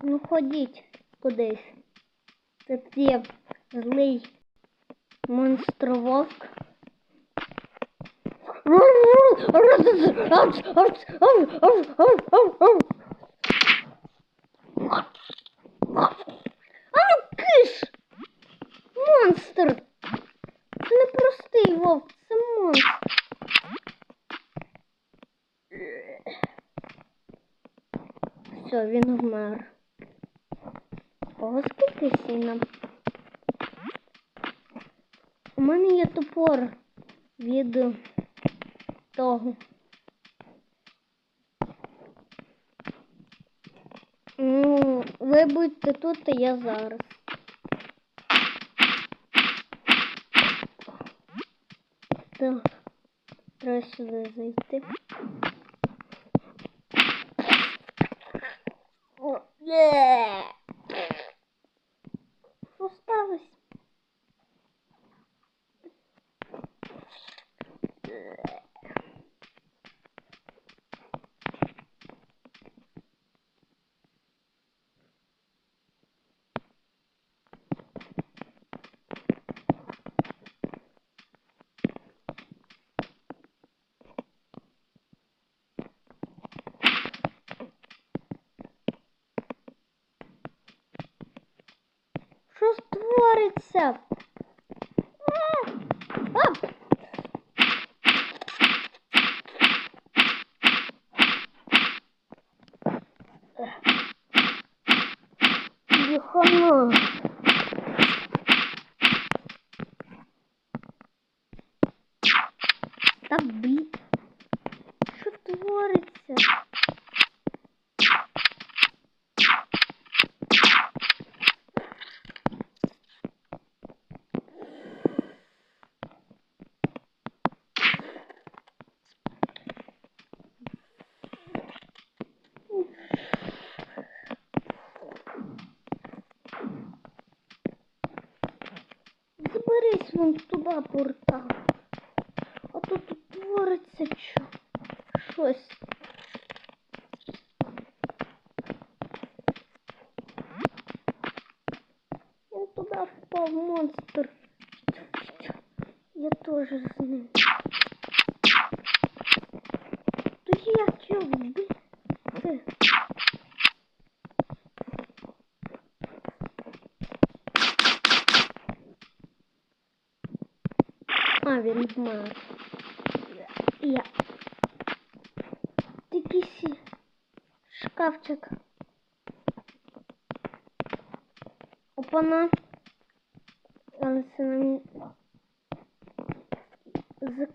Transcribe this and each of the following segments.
Ну ходіть кудись. Це є злий монстрововк. А ну киш! Монстр! Це не простий вовк, це монстр. Все, він вмер. Ого, скільки сіна? У мене є топор від того. Ну, ви будьте тут, а я зараз. Так, треба сюди зайти. О, є! Що сталося? Що створиться? А! А! Дихано. Та блін. Портал. А тут твориться що? щось. Він туди впав монстр. Я теж з. А, він. Я. Якийсь шкафчик. Опана. Але це нам з-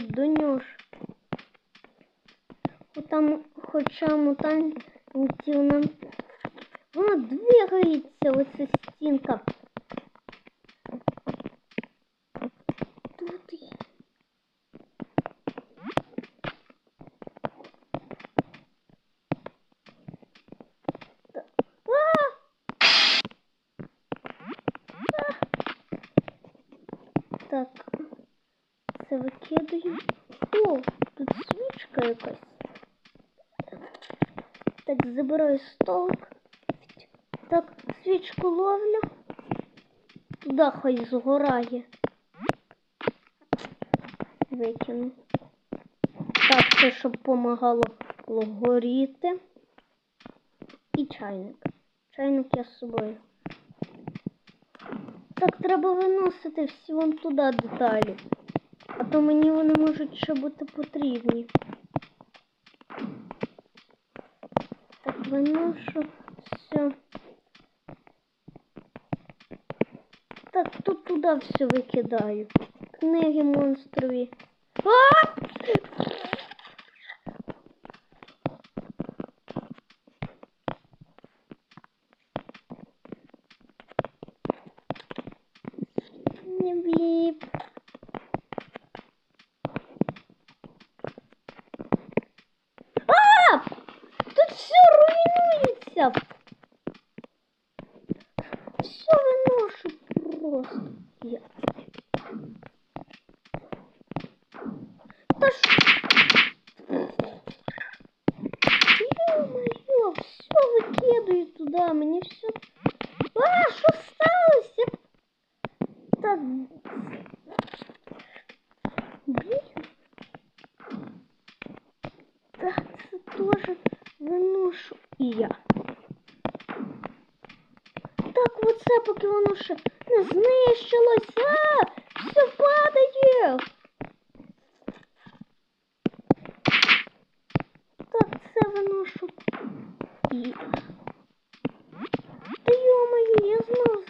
до нього. ж. Отам, хоча мутантів нам... Вона двигається, оця стінка. Тут є. Та- А! А! Так, це викидаю. О, тут свічка якась. Так, забираю столик. Так, свічку ловлю. Туди хай згорає. Викину. Так, це щоб помагало горіти. І чайник. Чайник я з собою. Так, треба виносити всі вон туди деталі. То мені вони можуть ще бути потрібні. Так, виношу все. Так, тут туди все викидаю. Книги монстрові. А! Не вліп. А! Тут все руйнується. Все виношу просто. Я. Та ж... Ё-моё, туди, мені все. А, що сталося? Так. Блін. Так, це теж виношу і я. Так, оце поки воно ще не знищилося. Все падає. Так, виношу. І... Та йо-моє, я знов.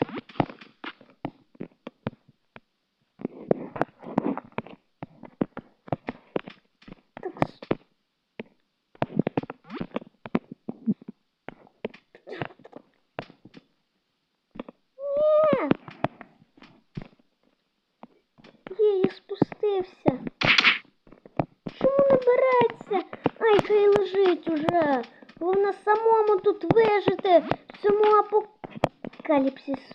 talipsiz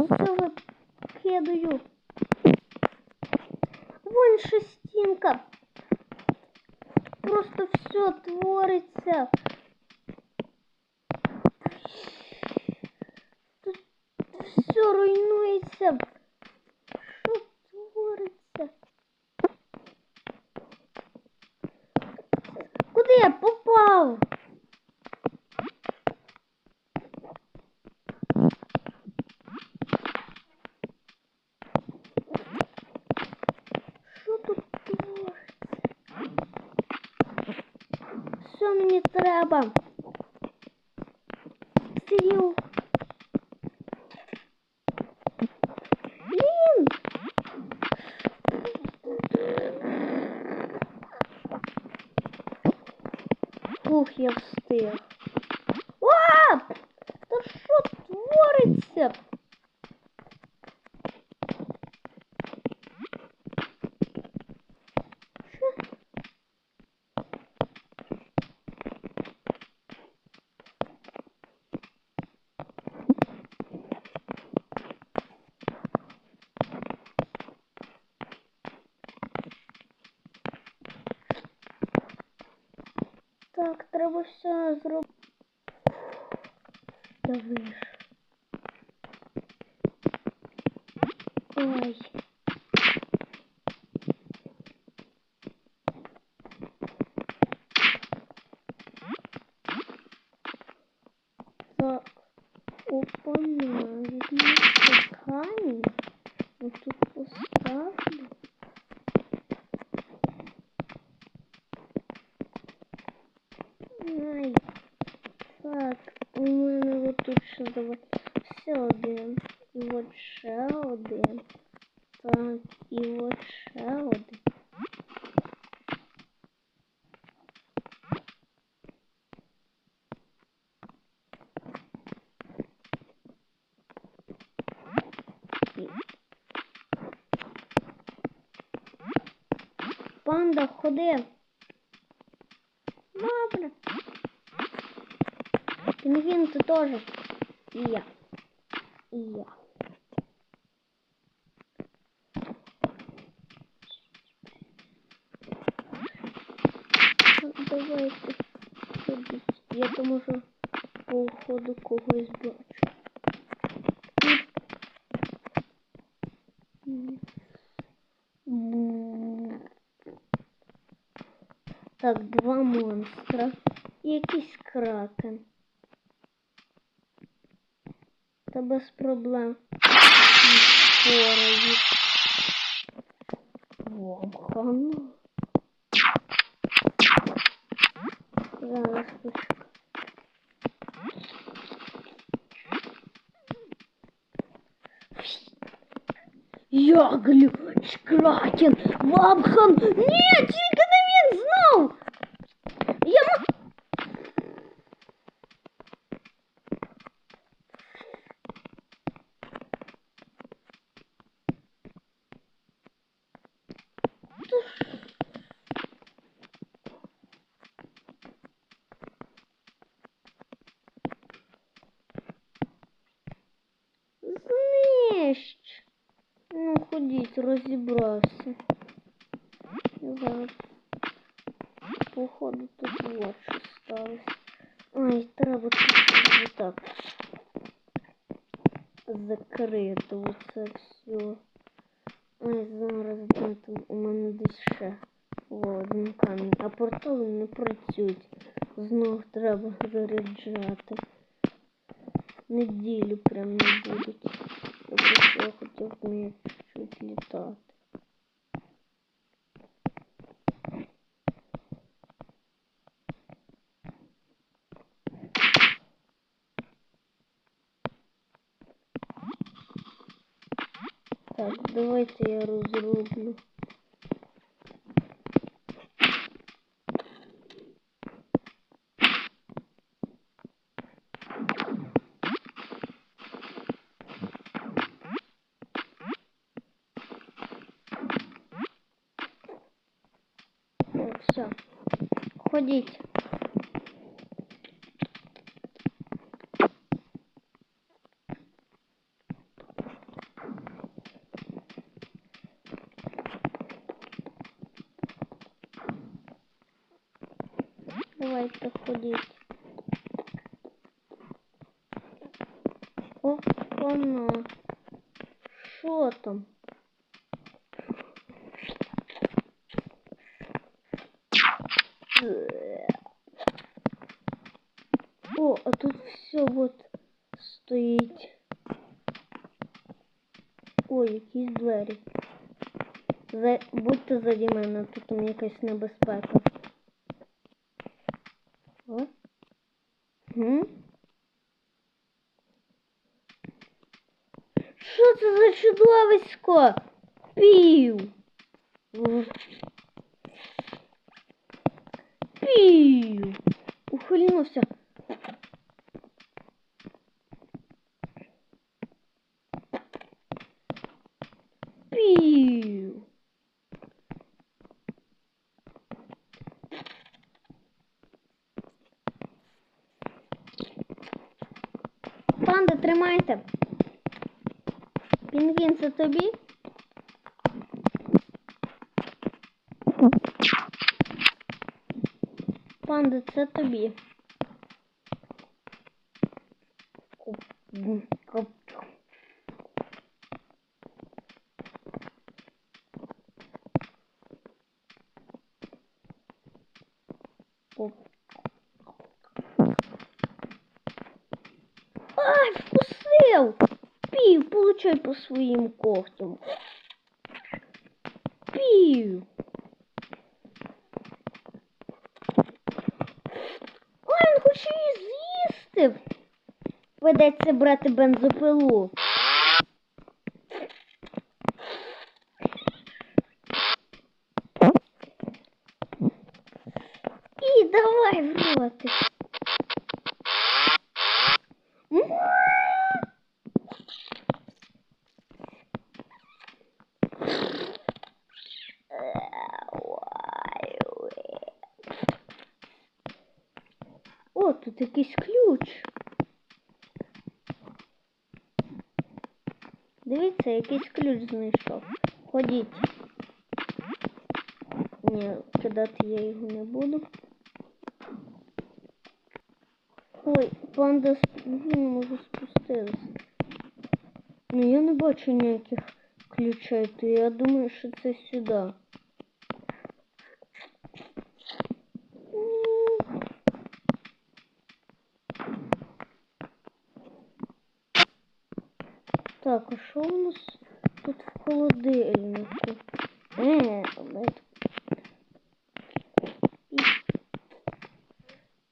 Викидаю. Вон шестинка. Просто все твориться. Тут все руйнується. Що мені треба? Стріл. Блін! Ух, я встиг. А! Та що твориться? Що? Так, треба все зробити. Я вийшов. от тут ще давай. Все один. І от ще один. Так, і от ще один. І- Панда, ходи. Добре. Пінгвін, ти теж. І я. І я. Ну, Давайте ходіть. Я то можу по уходу когось бачу. Так, два монстра. І якийсь кракен. Та без проблем. Впораюсь. Вомхану. Зараз почекай. Я глю... Кракен! Вапхан! Ні, тільки не він знов! Я ма... Знищ! Ну, ходіть, розібрався. Я походу тут вот що сталося. Ай, треба тут отак закрити оце все. Ай, зараз там у мене десь ще один камінь. А портали не працюють. Знов треба заряджати. Неділю прям не. Тобто я хотів вміти чуть літати. Так, давайте я розроблю. О, все. Ходіть. Давайте ходіть. О, вона. Що там? О, а тут все вот стоїть. Ой, якісь двері. За... Будьте заді мене, тут там якась небезпека. О? Хм? Що це за чудовисько? Пів. Ухильнувся. Пів. Панда, тримайте. Пінгвін, це тобі? Панда, це тобі. Ай, вкусив! Пів, получай по своїм когтям. Пів. Ой, він хоче її з'їсти. Ведеться брати бензопилу. І давай в ротик. М? О, тут якийсь ключ. Дивіться, якийсь ключ знайшов. Ходіть. Ні, кидати я його не буду. Ой, панда він може спустилась. Ну я не бачу ніяких ключей, то я думаю, що це сюди. Так, а що у нас тут в холодильнику? Е.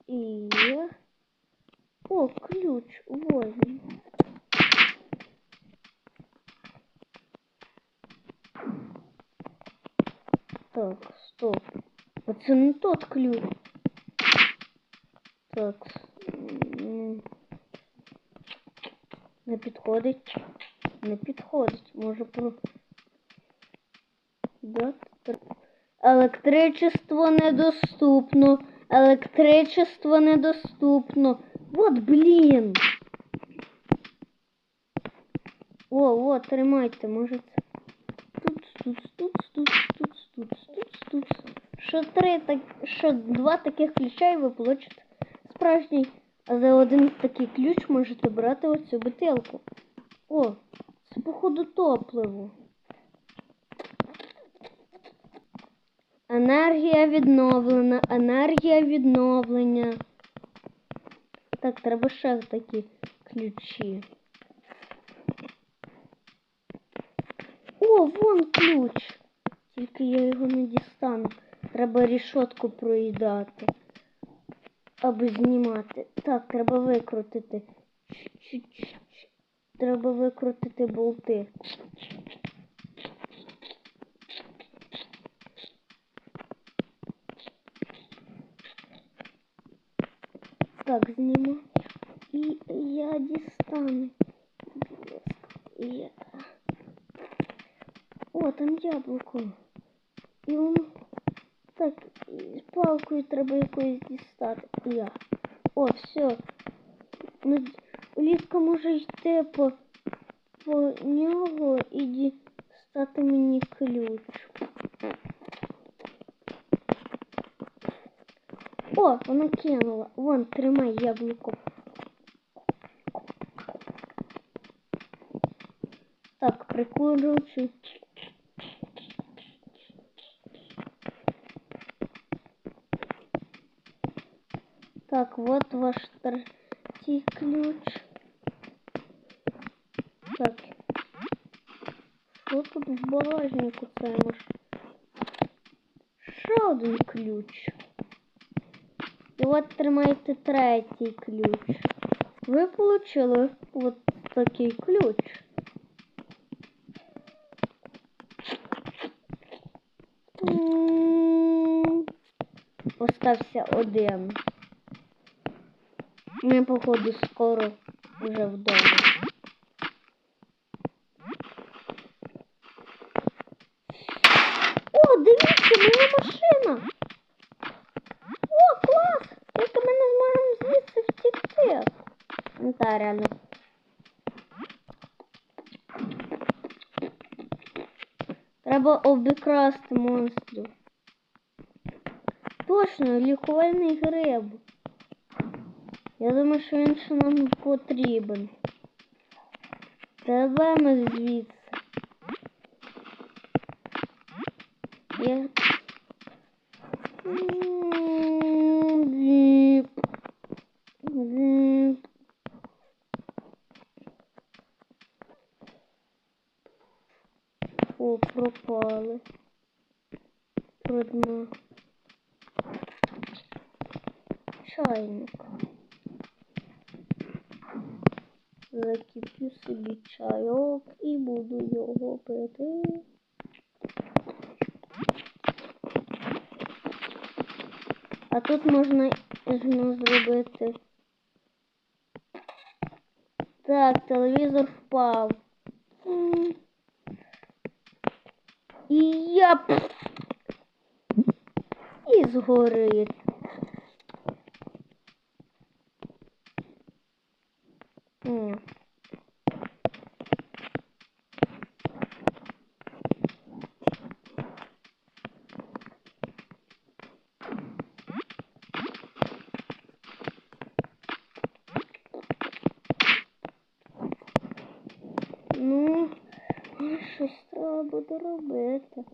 І... О, ключ, возьми. Так, стоп. Оце не тот ключ. Так. Не підходить. Не підходить. Може про. Да? Електричество недоступно. Електричество недоступно. Вот, блін. О, о, тримайте, може. Тут, тут, тут, тут, тут, тут, тут, тут. Ще три, так, ще два таких ключа і ви получите справжній. А за один такий ключ можете брати оцю бутилку. О, походу топливо. Енергія відновлена, енергія відновлення. Так, треба ще такі ключі. О, вон ключ. Тільки я його не дістану. Треба рішотку проїдати. Аби знімати. Так, треба викрутити. Чуть-чуть. Треба викрутити болти. Так, зніму. І я дістану. О, там яблуко. І воно. Так, палкою треба якоюсь дістати. Я. О, все. Ми... Улітка може йти по, по нього і дістати мені ключ. О, вона кинула. Вон, тримай яблуко. Так, прикручу. Так, вот ваш третий ключ. Тут в багажнику це може? Ще один ключ. І от тримайте третій ключ. Ви получили от такий ключ. Остався один. Ми, походу, скоро вже вдома. О, дивіться, моя машина! О, клас! Тільки ми не зможемо звідси втікти. Ну та реально. Треба обікрасти монстрів. Точно, лікувальний гриб. Я думаю, що він ще нам потрібен. Тебе ми звідси. О, пропали. Продно. Чайник. Закиплю собі чайок і буду його пити. А тут можна можна зробити. Так, телевізор впав. І я і згорить. Ну, щось треба буде робити.